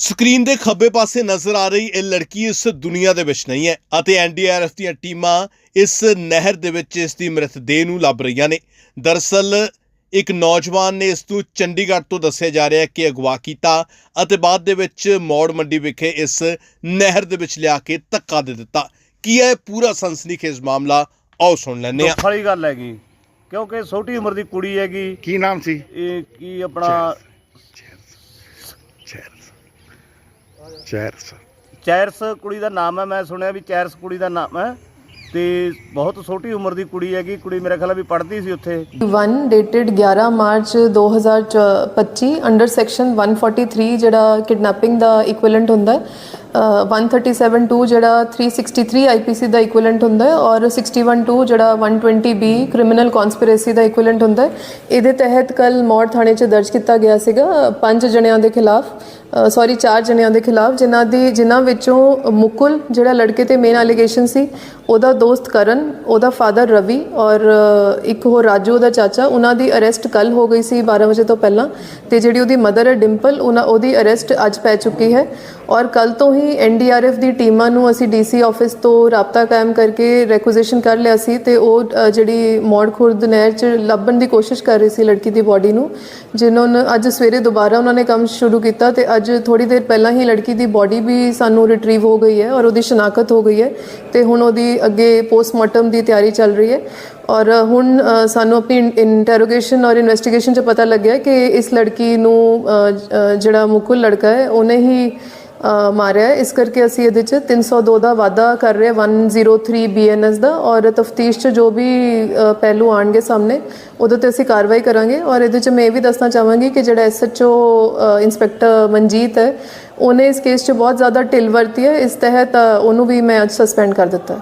Screen ਦੇ ਖੱਬੇ ਪਾਸੇ ਨਜ਼ਰ ਆ ਰਹੀ ਇਹ ਲੜਕੀ ਇਸ ਦੁਨੀਆ ਦੇ ਵਿੱਚ ਨਹੀਂ ਹੈ ਅਤੇ ਐਨਡੀਆਰਐਫ ਦੀਆਂ ਟੀਮਾਂ ਇਸ ਨਹਿਰ ਦੇ ਵਿੱਚ ਇਸ ਦੀ ਮ੍ਰਿਤਦੇਹ ਨੂੰ ਲੱਭ ਰਹੀਆਂ ਨੇ। ਦਰਅਸਲ ਇੱਕ ਨੌਜਵਾਨ ਨੇ ਇਸ ਨੂੰ ਚੰਡੀਗੜ੍ਹ ਤੋਂ ਦੱਸਿਆ ਜਾ ਰਿਹਾ ਹੈ ਕਿ ਅਗਵਾ ਕੀਤਾ ਅਤੇ ਬਾਅਦ ਦੇ ਵਿੱਚ ਮੌੜ ਮੰਡੀ ਵਿਖੇ ਇਸ ਨਹਿਰ ਦੇ ਵਿੱਚ ਲਿਆ ਕੇ ਧੱਕਾ ਦੇ ਦਿੱਤਾ। ਕੀ ਹੈ ਇਹ ਪੂਰਾ ਸਨਸਨੀਖੇਜ਼ ਮਾਮਲਾ? ਆਓ ਸੁਣ ਲੈਂਦੇ ਹਾਂ। ਦੁੱਖ ਵਾਲੀ ਗੱਲ ਹੈਗੀ ਕਿਉਂਕਿ ਛੋਟੀ ਉਮਰ ਦੀ ਕੁੜੀ ਹੈਗੀ। ਕੀ ਨਾਮ ਸੀ? ਇਹ ਕੀ ਆਪਣਾ ਚੈਰਸ ਚੈਰਸ। ਚੈਰਸ ਕੁੜੀ ਦਾ ਨਾਮ ਹੈ ਮੈਂ ਸੁਣਿਆ ਵੀ ਚੈਰਸ ਕੁੜੀ ਦਾ ਨਾਮ ਹੈ ਤੇ ਬਹੁਤ ਛੋਟੀ ਉਮਰ ਦੀ ਕੁੜੀ ਹੈਗੀ ਕੁੜੀ ਮੇਰੇ ਖਿਆਲ ਆ ਵੀ ਪੜ੍ਹਦੀ ਸੀ ਉੱਥੇ। 1 ਡੇਟਡ 11 ਮਾਰਚ 2025 ਅੰਡਰ ਸੈਕਸ਼ਨ 143 ਜਿਹੜਾ ਕਿਡਨੈਪਿੰਗ ਦਾ ਇਕੁਇਵਲੈਂਟ ਹੁੰਦਾ 137.2 ਜਿਹੜਾ 363 ਆਈਪੀਸੀ ਦਾ ਇਕੁਇਵਲੈਂਟ ਹੁੰਦਾ ਹੈ ਔਰ 61.2 ਜਿਹੜਾ 120 ਬੀ ਕ੍ਰਿਮੀਨਲ ਕਨਸਪੀਰੇਸੀ ਦਾ ਇਕੁਇਵਲੈਂਟ ਹੁੰਦਾ ਹੈ। ਇਹਦੇ ਤਹਿਤ ਕੱਲ ਮੌੜ ਥਾਣੇ 'ਚ ਦਰਜ ਕੀਤਾ ਗਿਆ ਸੀਗਾ ਪੰਜ ਜਣਿਆਂ ਦੇ ਖਿਲਾਫ ਸੌਰੀ ਚਾਰ ਜਣਿਆਂ ਦੇ ਖਿਲਾਫ, ਜਿਨ੍ਹਾਂ ਦੀ, ਜਿਨ੍ਹਾਂ ਵਿੱਚੋਂ ਮੁਕੁਲ ਜਿਹੜਾ ਲੜਕੇ ਤੇ ਮੇਨ ਅਲੀਗੇਸ਼ਨ ਸੀ, ਉਹਦਾ ਦੋਸਤ ਕਰਨ, ਉਹਦਾ ਫਾਦਰ ਰਵੀ ਔਰ ਇੱਕ ਹੋਰ ਰਾਜੂ, ਉਹਦਾ ਚਾਚਾ, ਉਹਨਾਂ ਦੀ ਅਰੈਸਟ ਕੱਲ ਹੋ ਗਈ ਸੀ 12 ਵਜੇ ਤੋਂ ਪਹਿਲਾਂ। ਤੇ ਜਿਹੜੀ ਉਹਦੀ ਮਦਰ ਹੈ ਡਿੰਪਲ, ਉਹਨਾਂ, ਉਹਦੀ ਅਰੈਸਟ ਅੱਜ ਪੈ ਚੁੱਕੀ ਹੈ। ਔਰ ਕੱਲ ਤੋਂ ਹੀ ਐਨਡੀਆਰਐਫ ਦੀ ਟੀਮਾਂ ਨੂੰ ਅਸੀਂ ਡੀਸੀ ਆਫਿਸ ਤੋਂ ਰਾਬਤਾ ਕਾਇਮ ਕਰਕੇ ਰੈਕੁਜੀਸ਼ਨ ਕਰ ਲਿਆ ਸੀ ਤੇ ਉਹ ਜਿਹੜੀ ਮੌੜ ਖੁਰਦ ਨਹਿਰ 'ਚ ਲੱਭਣ ਦੀ ਕੋਸ਼ਿਸ਼ ਕਰ ਰਹੀ ਸੀ ਲੜਕੀ ਦੀ ਬਾਡੀ ਨੂੰ, ਜਿਨ੍ਹਾਂ ਨੇ ਅੱਜ ਸਵੇਰੇ ਦੁਬਾਰਾ ਉਹਨਾਂ ਨੇ ਕੰਮ ਸ਼ੁਰੂ ਕੀਤਾ ਤੇ ਅੱਜ ਥੋੜੀ ਦੇਰ ਪਹਿਲਾਂ ਹੀ ਲੜਕੀ ਦੀ ਬਾਡੀ ਵੀ ਸਾਨੂੰ ਰਿਟਰੀਵ ਹੋ ਗਈ ਹੈ ਔਰ ਉਹਦੀ ਸ਼ਨਾਖਤ ਹੋ ਗਈ ਹੈ ਤੇ ਹੁਣ ਉਹਦੀ ਅੱਗੇ ਪੋਸਟਮਾਰਟਮ ਦੀ ਤਿਆਰੀ ਚੱਲ ਰਹੀ ਹੈ ਔਰ ਹੁਣ ਸਾਨੂੰ ਆਪਣੀ ਇੰਟਰੋਗੇਸ਼ਨ ਔਰ ਇਨਵੈਸਟੀਗੇਸ਼ਨ 'ਚ ਪਤਾ ਲੱਗਿਆ ਕਿ ਇਸ ਲੜਕੀ ਨੂੰ ਜਿਹੜਾ ਮੁਕੁਲ ਲੜਕਾ ਹੈ, ਉਹਨੇ ਹੀ ਮਾਰਿਆ ਹੈ। ਇਸ ਕਰਕੇ ਅਸੀਂ ਇਹਦੇ 'ਚ 302 ਦਾ ਵਾਅਦਾ ਕਰ ਰਹੇ ਹਾਂ। 103 ਬੀਐਨਐਸ ਦਾ ਔਰ ਤਫਤੀਸ਼ 'ਚ ਜੋ ਵੀ ਅ, ਪਹਿਲੂ ਆਣਗੇ ਸਾਹਮਣੇ ਉਹਦੇ ਤੇ ਅਸੀਂ ਕਾਰਵਾਈ ਕਰਾਂਗੇ। ਔਰ ਇਹਦੇ 'ਚ ਮੈਂ ਇਹ ਵੀ ਦੱਸਣਾ ਚਾਹਾਂਗੀ ਕਿ ਜਿਹੜਾ ਐਸਐਚਓ ਇੰਸਪੈਕਟਰ ਮਨਜੀਤ ਹੈ ਉਹਨੇ ਇਸ ਕੇਸ 'ਚ ਬਹੁਤ ਜ਼ਿਆਦਾ ਢਿੱਲ ਵਰਤੀ ਹੈ। ਇਸ ਤਹਿਤ ਅ, ਉਹਨੂੰ ਵੀ ਮੈਂ ਅੱਜ ਸਸਪੈਂਡ ਕਰ ਦਿੱਤਾ ਹੈ।